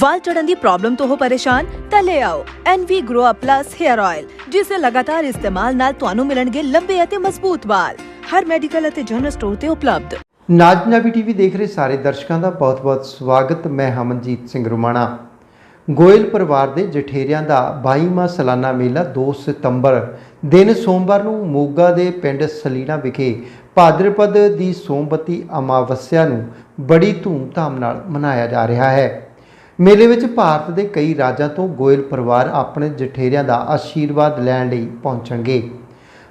ਵਾਲ ਚੜਨ ਦੀ ਪ੍ਰੋਬਲਮ ਤੋਂ ਹੋ ਪਰੇਸ਼ਾਨ, ਤਾਂ ਲੈ ਆਓ NV Grow Up Plus Hair Oil ਜਿਸ ਦੇ ਲਗਾਤਾਰ ਇਸਤੇਮਾਲ ਨਾਲ ਤੁਹਾਨੂੰ ਮਿਲਣਗੇ ਲੰਬੇ ਅਤੇ ਮਜ਼ਬੂਤ ਵਾਲ। ਹਰ ਮੈਡੀਕਲ ਅਤੇ ਜਨਰਲ ਸਟੋਰ ਤੇ ਉਪਲਬਧ। ਨਾਜ ਟੀਵੀ ਦੇਖ ਰਹੇ ਸਾਰੇ ਦਰਸ਼ਕਾਂ ਦਾ ਬਹੁਤ-ਬਹੁਤ ਸਵਾਗਤ। ਮੈਂ ਹਮਨਜੀਤ ਸਿੰਘ ਰੁਮਾਣਾ। ਗੋਇਲ ਪਰਿਵਾਰ ਦੇ ਜਠੇਰਿਆਂ ਦਾ 22ਵਾਂ ਸਾਲਾਨਾ ਮੇਲਾ 2 ਸਤੰਬਰ, ਦਿਨ ਸੋਮਵਾਰ ਨੂੰ ਮੋਗਾ ਦੇ ਪਿੰਡ ਸਲੀਣਾ ਵਿਖੇ ਭਾਦਰਪਦ ਦੀ ਸੋਮਵਤੀ ਅਮਾਵਸਿਆ ਨੂੰ ਬੜੀ ਧੂਮਧਾਮ ਨਾਲ ਮਨਾਇਆ ਜਾ ਰਿਹਾ ਹੈ। ਮੇਲੇ ਵਿੱਚ ਭਾਰਤ ਦੇ ਕਈ ਰਾਜਾਂ ਤੋਂ ਗੋਇਲ ਪਰਿਵਾਰ ਆਪਣੇ ਜਠੇਰਿਆਂ ਦਾ ਆਸ਼ੀਰਵਾਦ ਲੈਣ ਲਈ ਪਹੁੰਚਣਗੇ।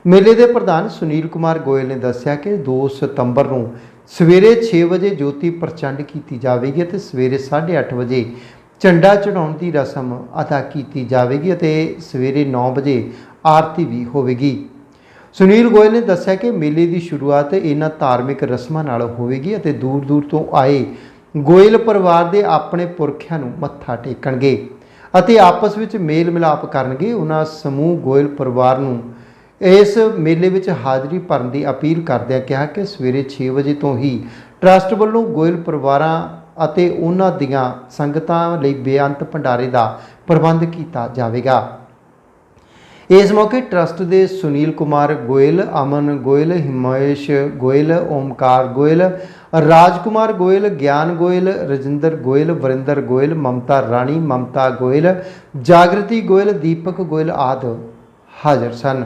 ਮੇਲੇ ਦੇ ਪ੍ਰਧਾਨ ਸੁਨੀਲ ਕੁਮਾਰ ਗੋਇਲ ਨੇ ਦੱਸਿਆ ਕਿ 2 ਸਤੰਬਰ ਨੂੰ ਸਵੇਰੇ 6 ਵਜੇ ਜੋਤੀ ਪ੍ਰਚੰਡ ਕੀਤੀ ਜਾਵੇਗੀ ਅਤੇ ਸਵੇਰੇ 8:30 ਵਜੇ ਝੰਡਾ ਚੜਾਉਣ ਦੀ ਰਸਮ ਅਦਾ ਕੀਤੀ ਜਾਵੇਗੀ ਅਤੇ ਸਵੇਰੇ 9 ਵਜੇ ਆਰਤੀ ਵੀ ਹੋਵੇਗੀ। ਸੁਨੀਲ ਗੋਇਲ ਨੇ ਦੱਸਿਆ ਕਿ ਮੇਲੇ ਦੀ ਸ਼ੁਰੂਆਤ ਇਹਨਾਂ ਧਾਰਮਿਕ ਰਸਮਾਂ ਨਾਲ ਹੋਵੇਗੀ ਅਤੇ ਦੂਰ ਦੂਰ ਤੋਂ ਆਏ ਗੋਇਲ ਪਰਿਵਾਰ ਦੇ ਆਪਣੇ ਪੁਰਖਿਆਂ ਨੂੰ ਮੱਥਾ ਟੇਕਣਗੇ ਅਤੇ ਆਪਸ ਵਿੱਚ ਮੇਲ ਮਿਲਾਪ ਕਰਨਗੇ। ਉਹਨਾਂ ਸਮੂਹ ਗੋਇਲ ਪਰਿਵਾਰ ਨੂੰ ਇਸ ਮੇਲੇ ਵਿੱਚ ਹਾਜ਼ਰੀ ਭਰਨ ਦੀ ਅਪੀਲ ਕਰਦਿਆਂ ਕਿਹਾ ਕਿ ਸਵੇਰੇ 6 ਵਜੇ ਤੋਂ ਹੀ ਟਰੱਸਟ ਵੱਲੋਂ ਗੋਇਲ ਪਰਿਵਾਰਾਂ ਅਤੇ ਉਹਨਾਂ ਦੀਆਂ ਸੰਗਤਾਂ ਲਈ ਬੇਅੰਤ ਭੰਡਾਰੇ ਦਾ ਪ੍ਰਬੰਧ ਕੀਤਾ ਜਾਵੇਗਾ। ਇਸ ਮੌਕੇ ਟਰੱਸਟ ਦੇ ਸੁਨੀਲ ਕੁਮਾਰ ਗੋਇਲ, ਅਮਨ ਗੋਇਲ ਹਿਮੇਸ਼ ਗੋਇਲ, ਓਮਕਾਰ ਗੋਇਲ, ਰਾਜਕੁਮਾਰ ਗੋਇਲ, ਗਿਆਨ ਗੋਇਲ, ਰਜਿੰਦਰ ਗੋਇਲ, ਵਰਿੰਦਰ ਗੋਇਲ, ਮਮਤਾ ਰਾਣੀ, ਮਮਤਾ ਗੋਇਲ, ਜਾਗਰਤੀ ਗੋਇਲ, ਦੀਪਕ ਗੋਇਲ ਆਦਿ ਹਾਜ਼ਰ ਸਨ।